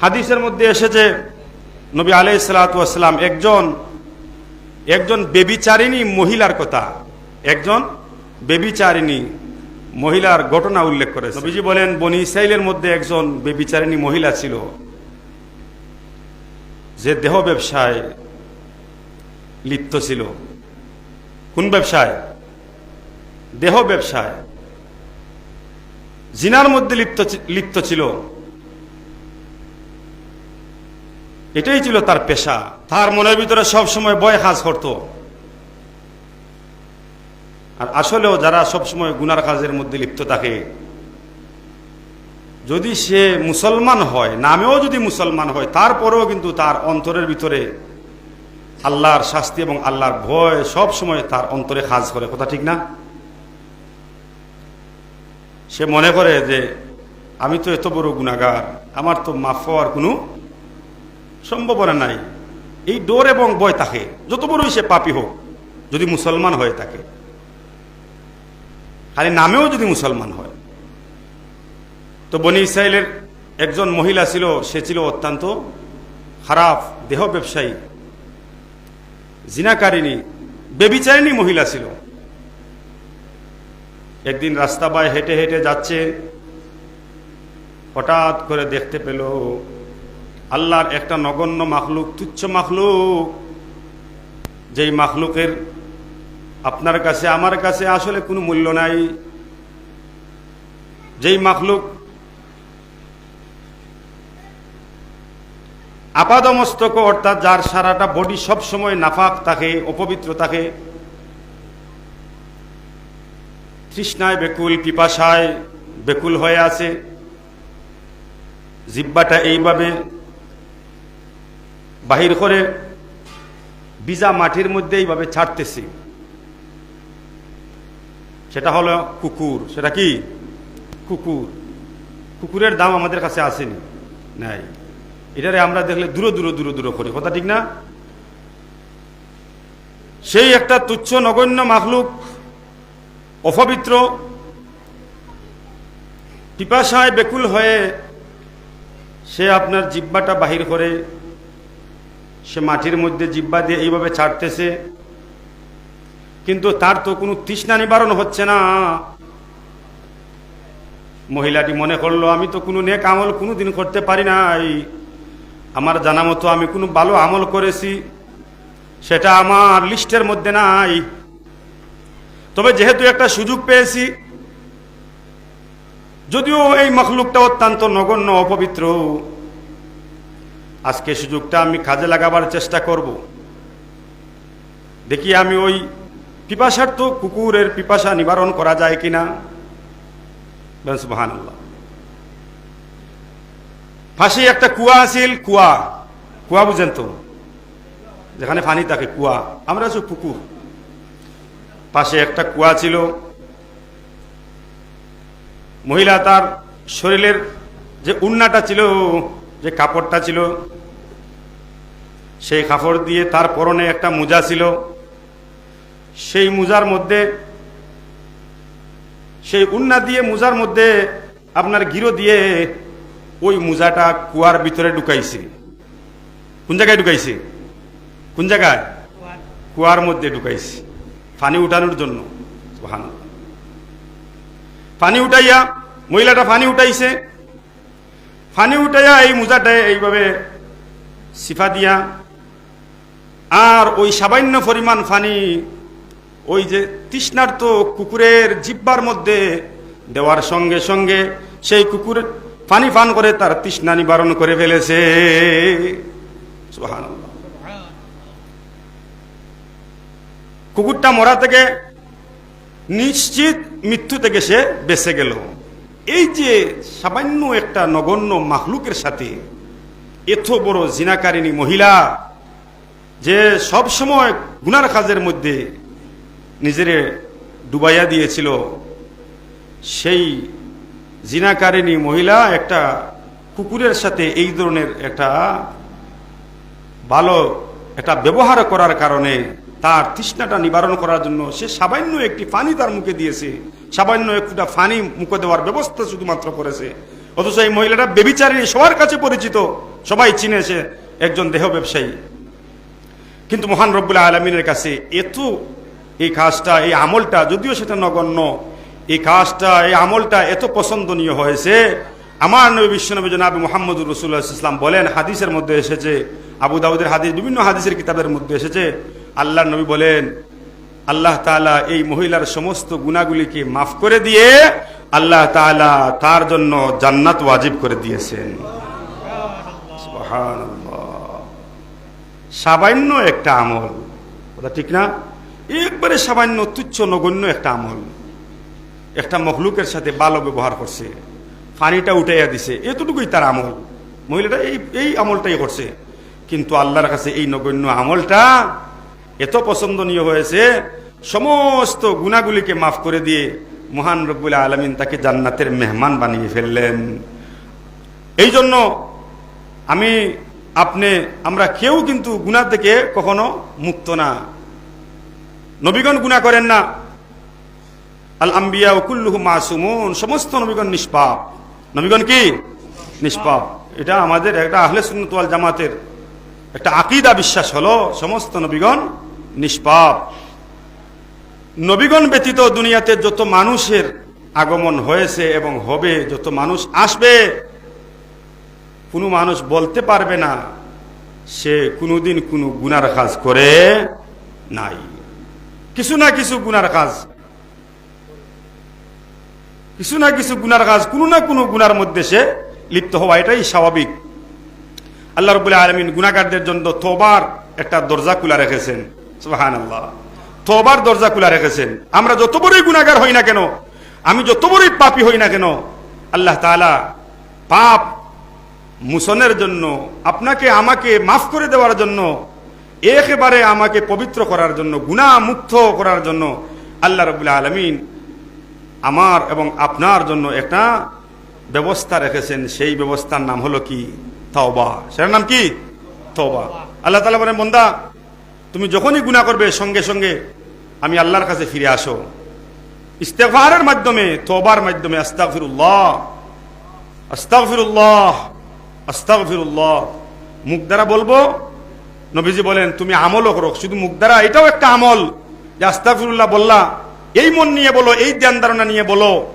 হাদিসের মধ্যে এসেছে, নবী আলাই সালাতাম একজন একজন বেবিচারিণী মহিলার কথা। একজন বেবিচারিণী মহিলার ঘটনা উল্লেখ করে নবীজি বলেন, বনি ইসরাইলের মধ্যে একজন বেবিচারিণী মহিলা ছিল। যে দেহ ব্যবসায় লিপ্ত ছিল। কোন ব্যবসায়, দেহ ব্যবসায়, জিনার মধ্যে লিপ্ত লিপ্ত ছিল। এটাই ছিল তার পেশা। তার মনের ভিতরে সব সময় বয় কাজ করত। আর আসলেও যারা সব সময় গুনার কাজের মধ্যে লিপ্ত থাকে, যদি সে মুসলমান হয়, নামেও যদি মুসলমান হয়, তারপরেও কিন্তু তার অন্তরের ভিতরে আল্লাহর শাস্তি এবং আল্লাহর ভয় সব সময় তার অন্তরে কাজ করে। কথা ঠিক না? সে মনে করে যে, আমি তো এত বড় গুণাগার আমার তো মাফ হওয়ার কোনো সম্ভাবনা নাই। এই ডোর এবং বয় তাকে যত বড়ই সে পাপি হোক, যদি মুসলমান হয়ে থাকে। খালি নামেও যদি মুসলমান হয়। তো বনি ইসরায়েলের একজন মহিলা ছিল, সে ছিল অত্যন্ত খারাপ দেহ ব্যবসায়ী জিনাকারিনী বেবিচারিণী মহিলা ছিল। একদিন রাস্তা বায় হেঁটে হেঁটে যাচ্ছে, হঠাৎ করে দেখতে পেল আল্লাহর একটা নগণ্য মাখলুক, তুচ্ছ মাখলুক। যেই মাখলুকের আপনার কাছে, আমার কাছে আসলে কোনো মূল্য নাই। যেই মাখলুক আপাদমস্তক, অর্থাৎ যার সারাটা বডি সব সময় নাফাক থাকে, অপবিত্র থাকে, তৃষ্ণায় বেকুল, পিপাসায় বেকুল হয়ে আছে, জিব্বাটা এইভাবে বাহির করে বিজা মাটির মধ্যে এইভাবে ছাড়তেছি। সেটা হলো কুকুর। সেটা কি? কুকুর। কুকুরের দাম আমাদের কাছে আসেনি। নাই। এটারে আমরা দেখলে দূরে দূরে দূরে দূরে করি। কথা ঠিক না? সেই একটা তুচ্ছ নগণ্য মাখলুক, অপবিত্র, পিপাসায় বেকুল হয়ে সে আপনার জিব্বাটা বাহির করে সে মাটির মধ্যে জিব্বা দিয়ে এইভাবে ছাড়তেছে। কিন্তু তার তো কোনো তৃষ্ণা নিবারণ হচ্ছে না। মহিলাটি মনে করল, আমি তো কোনো নেক আমল কোনো দিন করতে পারি নাই। আমার জানা মতো আমি কোনো ভালো আমল করেছি। সেটা আমার লিস্টের মধ্যে নাই। তবে যেহেতু একটা সুযোগ পেয়েছি, যদিও এই মখলুকটা অত্যন্ত নগণ্য, অপবিত্র। আজকে সুযোগটা আমি কাজে লাগাবার চেষ্টা করব। দেখি আমি ওই পিপাসার তো কুকুরের পিপাসা নিবারণ করা যায় কিনা। আল্লাহ ফাঁসি একটা কুয়া আছিল, কুয়া। কুয়া বুঝেন তো? যেখানে পানি থাকে, কুয়া। আমরা আছি পুকুর। পাশে একটা কুয়া ছিল। মহিলা তার শরীরের যে উন্নাটা ছিল, যে কাপড়টা ছিল সেই কাপড় দিয়ে তার পরনে একটা মোজা ছিল। সেই মোজার মধ্যে, সেই উন্না দিয়ে মোজার মধ্যে আপনার গিরো দিয়ে ওই মোজাটা কুয়ার ভিতরে ঢুকাইছে। কোন জায়গায় ঢুকাইছে? কোন জায়গায়? কুয়ার মধ্যে ঢুকাইছে। পানি উঠানোর জন্য। পানি উঠাইয়া, মহিলাটা পানি উঠাইছে। পানি উঠাইয়া এই মোজাটায় এইভাবে সিফা দিয়া আর ওই সামান্য পরিমাণ পানি ওই যে তৃষ্ণার্ত কুকুরের জিব্বার মধ্যে দেওয়ার সঙ্গে সঙ্গে সেই কুকুর পানি পান করে তার তৃষ্ণা নিবারণ করে ফেলেছে। কুকুরটা মরা থেকে নিশ্চিত মৃত্যু থেকে সে বেঁচে গেল। এই যে সামান্য একটা নগণ্য মাহলুকের সাথে এত বড় জিনাকারিনী মহিলা যে সব সময় গুনার কাজের মধ্যে নিজেরে ডুবাইয়া দিয়েছিল, সেই জিনাকারিনী মহিলা একটা কুকুরের সাথে এই ধরনের একটা ভালো একটা ব্যবহার করার কারণে তার তৃষ্ণাটা নিবারণ করার জন্য সে সামান্য একটি ফানি তার মুখে দিয়েছে, সামান্য একটা ফানি মুখে দেওয়ার ব্যবস্থা শুধুমাত্র করেছে। অথচ এই মহিলাটা বেবিচারী সবার কাছে পরিচিত, সবাই চিনেছে একজন দেহ ব্যবসায়ী কিন্তু মহান রব্বুল আলমিনের কাছে এত এই কাজটা, এই আমলটা, যদিও সেটা নগণ্য, এই কাজটা, এই আমলটা এত পছন্দনীয় হয়েছে। আমার নবী, বিশ্বনবী জনাব মোহাম্মদ রসুল্লাহ ইসলাম বলেন, হাদিসের মধ্যে এসেছে, আবু দাউদের হাদিস, বিভিন্ন হাদিসের কিতাবের মধ্যে এসেছে আল্লাহ নবী বলেন, আল্লাহ তাআলা এই মহিলার সমস্ত গুণাগুলিকে মাফ করে দিয়ে আল্লাহ তাআলা তার জন্য জান্নাত ওয়াজিব করে দিয়েছেন। সামান্য একটা আমল। কথা ঠিক না? একবারে সামান্য তুচ্ছ, নগণ্য একটা আমল। একটা মখলুকের সাথে ভালো ব্যবহার করছে। পানিটা উঠাইয়া দিছে। এতটুকুই তার আমল। মহিলাটা এই এই আমলটাই করছে। কিন্তু আল্লাহর কাছে এই নগণ্য আমলটা এত পছন্দনীয় হয়েছে, সমস্ত গুণাগুলিকে মাফ করে দিয়ে মহান রব্বুল আলমিন তাকে জান্নাতের মেহমান বানিয়ে ফেললেন। এই জন্য আমি আপনি, আমরা কেউ কিন্তু গুণা থেকে কখনো মুক্ত না। নবীগণ গুণা করেন না। আল আম্বিয়া কুল্লুহু মাসুমুন, সমস্ত নবীগণ নিষ্পাপ। নবীগণ কি? নিষ্পাপ। এটা আমাদের একটা আহলে সুন্নত ওয়াল জামাতের একটা আকিদা বিশ্বাস হলো, সমস্ত নবীগণ নিষ্পাপ। নবীগণ ব্যতীত দুনিয়াতে যত মানুষের আগমন হয়েছে এবং হবে, যত মানুষ আসবে কোনো মানুষ বলতে পারবে না, সে কোনোদিন কোনো গুনার কাজ করে নাই। কিছু না কিছু গুনার কাজ। কিছু না কিছু গুনার কাজ, কোনো না কোনো গুনার মধ্যে সে লিপ্ত হওয়া, এটাই স্বাভাবিক। আল্লাহ রবুল্লাহ আলমিন গুনাগারদের জন্য তোবার একটা দরজা খোলা রেখেছেন। সুবাহান আল্লাহ দরজা খোলা রেখেছেন। আমরা যত বড়ই গুনাগার হই না কেন, আমি যত বড়ই পাপি হই না কেন, আল্লাহ তাআলা পাপ মুসনের জন্য, আপনাকে আমাকে মাফ করে দেওয়ার জন্য, একেবারে আমাকে পবিত্র করার জন্য গুণা মুক্ত করার জন্য আল্লাহ রবুল্লাহ আলমিন আমার এবং আপনার জন্য একটা ব্যবস্থা রেখেছেন। সেই ব্যবস্থার নাম হলো কি? তওবা। সেটার নাম কি? তওবা। আল্লাহ তালা বলেন, বন্দা, তুমি যখনই গুণা করবে, সঙ্গে সঙ্গে আমি আল্লাহর কাছে ফিরে আসো। ইস্তেফারের মাধ্যমে তোবার মাধ্যমে, আস্তাগফিরুল্লাহ আস্তাগফিরুল্লাহ আস্তাগফিরুল্লাহ। মুখ দ্বারা বলব, নবীজি বলেন, তুমি আমলও করো। শুধু মুখ দ্বারা, এটাও একটা আমল। যে আস্তাগফিরুল্লাহ বললা, এই মন নিয়ে বলো, এই ধ্যান ধারণা নিয়ে বলো।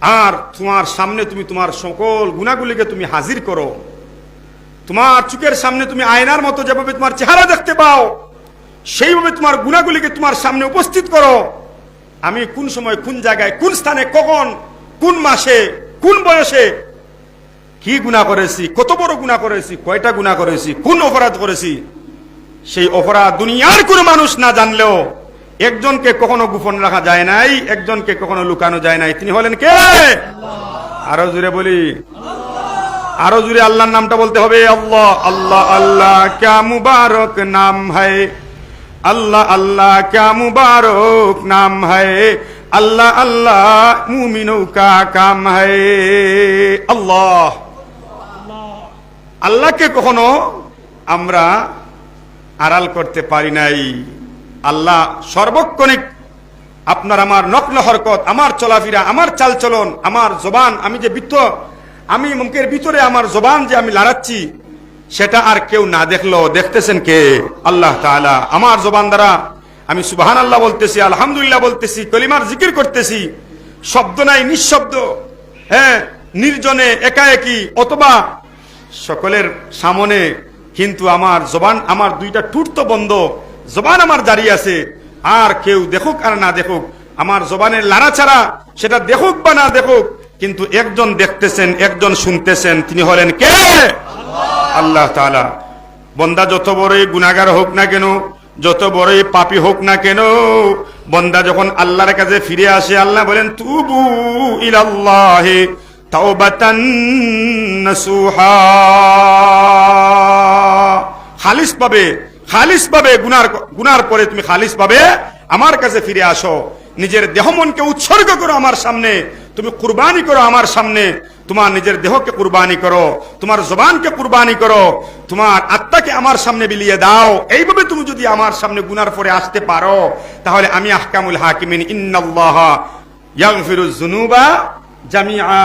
আর তোমার সামনে তুমি তোমার সকল গুণাগুলিকে তুমি হাজির করো। তোমার চোখের সামনে তুমি আয়নার মতো যেভাবে তোমার চেহারা দেখতে পাও, সেইভাবে তোমার গুণাগুলিকে তোমার সামনে উপস্থিত করো। আমি কোন সময় কোন জায়গায় কোন স্থানে কখন কোন মাসে কোন বয়সে কি গুণা করেছি কত বড় গুণা করেছি কয়টা গুণা করেছি কোন অপরাধ করেছি? সেই অপরাধ দুনিয়ার কোনো মানুষ না জানলেও একজনকে কখনো গোপন রাখা যায় নাই একজনকে কখনো লুকানো যায় নাই। তিনি হলেন কে? আরও জুড়ে বলি। আরও জুড়ে আল্লাহর নামটা বলতে হবে আল্লাহ আল্লাহ আল্লাহ ক্যা মুবারক নাম হয়। আল্লাহ আল্লাহ ক্যা মুবারক নাম হয়। আল্লাহ আল্লাহ মুমিনও কা কাম হয়। আল্লাহ। আল্লাহকে কখনো আমরা আড়াল করতে পারি নাই। আল্লাহ সর্বক্ষণিক আপনার আমার নকল হরকত, আমার চলাফেরা, আমার চালচলন, আমার জবান, আমি যে বৃত্ত, আমি মুখের ভিতরে আমার জবান যে আমি লড়াচ্ছি, সেটা আর কেউ না দেখল। দেখতেছেন কে? আল্লাহ তাআলা। আমার জবান দ্বারা আমি সুবাহান আল্লাহ বলতেছি, আলহামদুলিল্লাহ বলতেছি, কলিমার জিকির করতেছি। শব্দ নাই, নিঃশব্দ। হ্যাঁ নির্জনে একা একাএকি, অথবা সকলের সামনে কিন্তু আমার জবান, আমার দুইটা টুট তো বন্ধ। জবান আমার দাঁড়িয়ে আছে। আর কেউ দেখুক আর না দেখুক, আমার জবানের লাড়াছাড়া সেটা দেখুক বা না দেখুক, কিন্তু একজন দেখতেছেন, একজন শুনতেছেন, তিনি হলেন কে? আল্লাহ বন্দা যত বড়ই গুনাগার হোক না কেন, যত বড়ই পাপি হোক না কেন, বন্দা যখন আল্লাহর কাছে ফিরে আসে, আল্লাহ বলেন, তুবু ইলাল্লাহি। খালিস পাবে খালিস পাবে গুনার গুনার পরে তুমি খালিস পাবে, আমার কাছে ফিরে আসো। নিজের দেহ মনকে উৎসর্গ করো আমার সামনে, তুমি কুরবানি করো আমার সামনে, তোমার নিজের দেহকে কুরবানি করো, তোমার জবানকে কুরবানি করো, তোমার আত্মাকে আমার সামনে বিলিয়ে দাও। এইভাবে তুমি যদি আমার সামনে গুনার পরে আসতে পারো, তাহলে আমি আহকামুল হাকিমিন, ইন্নাল্লাহ ইয়াগফিরুজ জুনুবা জামিআ।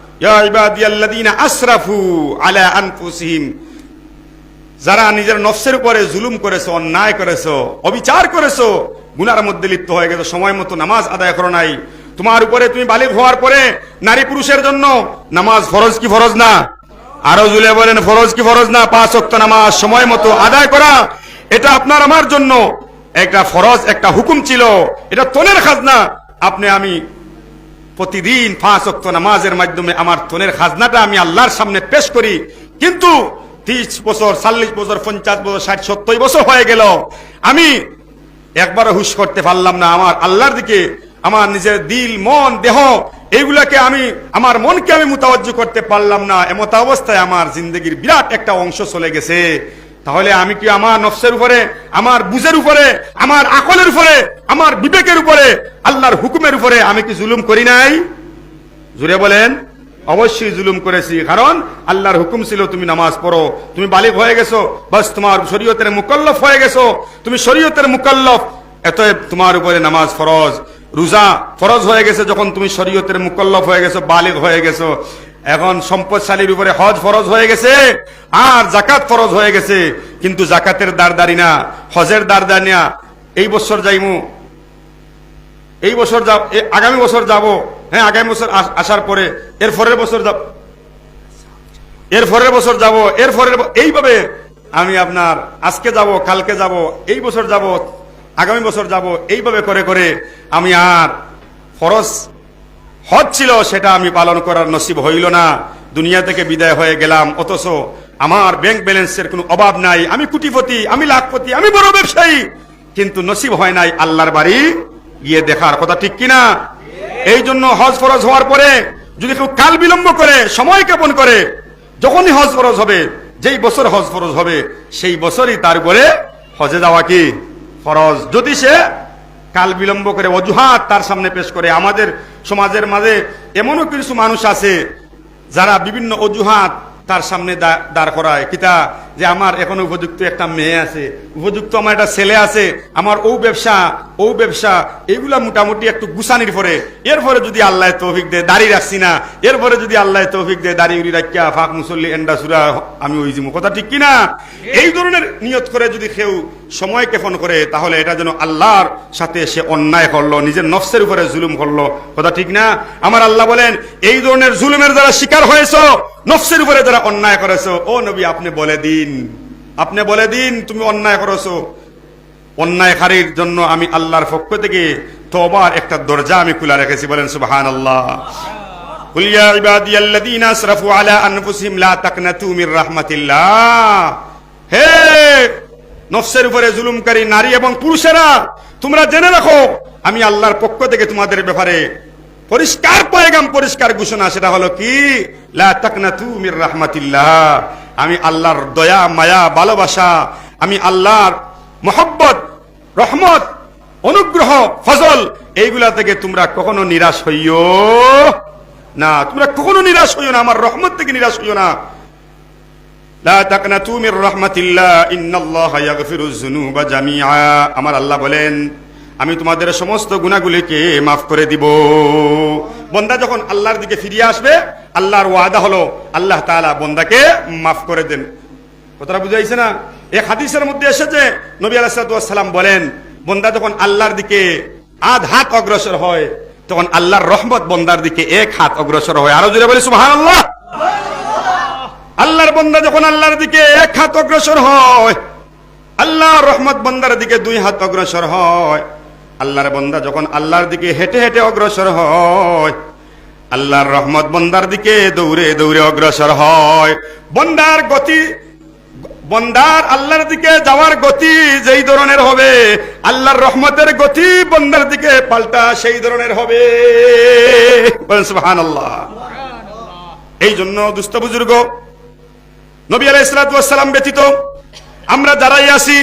আসরাফু আলা আনফুসিহিম, যারা নিজের নফসের উপরে জুলুম করেছ, অন্যায় করেছ, অবিচার করেছ, গুনার মধ্যে লিপ্ত হয়ে গেছো, সময় মতো নামাজ আদায় করো নাই। তোমার উপরে তুমি বালিক হওয়ার পরে নারী পুরুষের জন্য নামাজ ফরজ কি ফরজ না? আরও জুলে বলেন, ফরজ কি ফরজ না? পাঁচ অক্ত নামাজ সময় মতো আদায় করা, এটা আপনার আমার জন্য। একটা ফরজ, একটা হুকুম ছিল, এটা তনের খাজনা। আপনি আমি প্রতিদিন পাঁচ অক্ত নামাজের মাধ্যমে আমার তনের খাজনাটা আমি আল্লাহর সামনে পেশ করি। কিন্তু তিরিশ বছর, চল্লিশ বছর, পঞ্চাশ বছর, ষাট, সত্তর বছর হয়ে গেল। আমি একবারও হুশ করতে পারলাম না আমার আল্লাহর দিকে, আমার নিজের দিল, মন, দেহ, এইগুলাকে আমি, আমার মনকে আমি মোতাবজ্জ করতে পারলাম না। এমত অবস্থায় আমার জিন্দগির বিরাট একটা অংশ চলে গেছে। তাহলে আমি কি আমার নফসের উপরে, আমার বুঝের উপরে, আমার আকলের উপরে, আমার বিবেকের উপরে, আল্লাহর হুকুমের উপরে আমি কি জুলুম করি নাই? জুড়ে বলেন, অবশ্যই জুলুম করেছি, কারণ আল্লাহর হুকুম ছিল তুমি নামাজ পড়ো, তুমি বালিক হয়ে গেছো, বাস তোমার শরীয়তের মুকল্লফ হয়ে গেছো, তুমি শরীয়তের মুকল্লফ এতএব তোমার উপরে নামাজ ফরজ, রোজা ফরজ হয়ে গেছে যখন তুমি শরীয়তের মুকল্লফ হয়ে গেছো বালিক হয়ে গেছো। এখন সম্পদশালীর উপরে হজ ফরজ হয়ে গেছে, আর জাকাত ফরজ হয়ে গেছে, কিন্তু জাকাতের দাঁড় না, হজের দাঁড় না। এই বছর যাইমু, এই বছর যাব আগামী বছর যাব হ্যাঁ আগামী বছর আস- আসার পরে, এর পরের বছর যাব, এর পরের বছর যাব, এর পরের এইভাবে আমি আপনার আজকে যাব, কালকে যাব, এই বছর যাব, আগামী বছর যাব, এইভাবে করে করে আমি আর ফরজ হজ ছিল সেটা আমি পালন করার নসিব হইল না। দুনিয়া থেকে বিদায় হয়ে গেলাম, অথচ আমার ব্যাংক ব্যালেন্সের কোনো অভাব নাই। আমি কুটিপতি, আমি লাখপতি, আমি বড় ব্যবসায়ী। কিন্তু নসিব হয় নাই আল্লাহর বাড়ি গিয়ে দেখার কথা ঠিক কিনা? এই জন্য হজ ফরজ হওয়ার পরে যদি কেউ কাল বিলম্ব করে, সময় কেপন করে, যখনই হজ ফরজ হবে, যেই বছর হজ ফরজ হবে, সেই বছরই তার উপরে হজে যাওয়া কি? ফরজ। যদি সে কাল বিলম্ব করে অজুহাত তার সামনে পেশ করে। আমাদের সমাজের মাঝে এমনও কিছু মানুষ আছে যারা বিভিন্ন অজুহাত তার সামনে দাঁড় করায়। কিতা যে আমার এখনও উপযুক্ত একটা মেয়ে আছে, উপযুক্ত আমার একটা ছেলে আছে, আমার ও ব্যবসা ও ব্যবসা এগুলা মোটামুটি একটু গুছানির পরে, এরপরে যদি আল্লাহ তৌফিক দেয়, দাড়ি রাখছি না, এরপরে যদি আল্লাহ তৌফিক দেয়, দাড়ি উড়ি রাখিয়া ফাঁক মুসল্লি এন্ডা সুরা, আমি ওই জিমু। কথা ঠিক কিনা? এই ধরনের নিয়ত করে যদি কেউ সময় কেফন করে, তাহলে এটা যেন আল্লাহর সাথে সে অন্যায় করল, নিজের নফসের উপরে জুলুম করল। কথা ঠিক না? আমার আল্লাহ বলেন, এই ধরনের জুলুমের যারা শিকার হয়েছ, নফসের উপরে যারা অন্যায় করেছ, ও নবী, আপনি বলে দিন আপনি বলে দিন তুমি অন্যায় করেছো অন্যায়কারীর জন্য আমি আল্লাহর পক্ষ থেকে তোবার একটা দরজা আমি খোলা রেখেছি বলেন সুবহান আল্লাহ قل يا عبادي الذين اسرفوا على انفسهم لا تقنطوا من رحمة الله হে নফসের উপরে জুলুমকারী নারী এবং পুরুষেরা তোমরা জেনে রাখো আমি আল্লাহর পক্ষ থেকে তোমাদের ব্যাপারে পরিষ্কার পয়গাম পরিষ্কার ঘোষণা সেটা হলো কি লা তাকনাতু মির রাহমাতিল্লাহ আমি আল্লাহর দয়া, মায়া, ভালোবাসা, আমি আল্লাহর মোহব্বত, রহমত, অনুগ্রহ, ফজল, এইগুলা থেকে তোমরা কখনো নিরাশ হইও না। তোমরা কখনো নিরাশ হইও না, আমার রহমত থেকে নিরাশ হইও না। আমার আল্লাহ বলেন, আমি তোমাদের সমস্ত গুনাহগুলিকে মাফ করে দিব। বন্দা যখন আল্লাহর দিকে ফিরিয়ে আসবে, আল্লাহর ওয়াদা হলো, আল্লাহ তাআলা বন্দাকে মাফ করে দেন। কথাটা বুঝাইছে না? এই হাদিসের মধ্যে এসেছে, নবী আলাইসালাম বলেন, বন্দা যখন আল্লাহর দিকে আধ হাত অগ্রসর হয়, তখন আল্লাহর রহমত বন্দার দিকে এক হাত অগ্রসর হয়। আরও জুড়ে বলি, সুবহানাল্লাহ! আল্লাহর বন্দা যখন আল্লাহর দিকে এক হাত অগ্রসর হয়, আল্লাহর রহমত বন্দার দিকে দুই হাত অগ্রসর হয়। আল্লাহর বন্দা যখন আল্লাহর দিকে হেঁটে হেঁটে অগ্রসর হয়, আল্লাহর রহমত বন্দার দিকে দৌড়ে দৌড়ে অগ্রসর হয়। বন্দার গতি, বন্দার আল্লাহর দিকে যাওয়ার গতি যেই ধরনের হবে, আল্লাহর রহমতের গতি বন্দার দিকে পাল্টা সেই ধরনের হবে। এই জন্য দুস্থ বুজুর্গ, নবী আলাই সালাম ব্যতীত আমরা যারাই আসি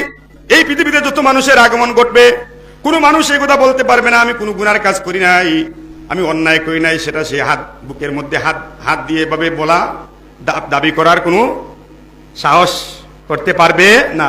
এই পৃথিবীতে যত মানুষের আগমন ঘটবে কোনো মানুষ এই কথা বলতে পারবে না, আমি কোনো গুনার কাজ করি নাই, আমি অন্যায় করি নাই, সেটা সে হাত, বুকের মধ্যে হাত হাত দিয়ে এভাবে বলা দাবি করার কোনো সাহস করতে পারবে না।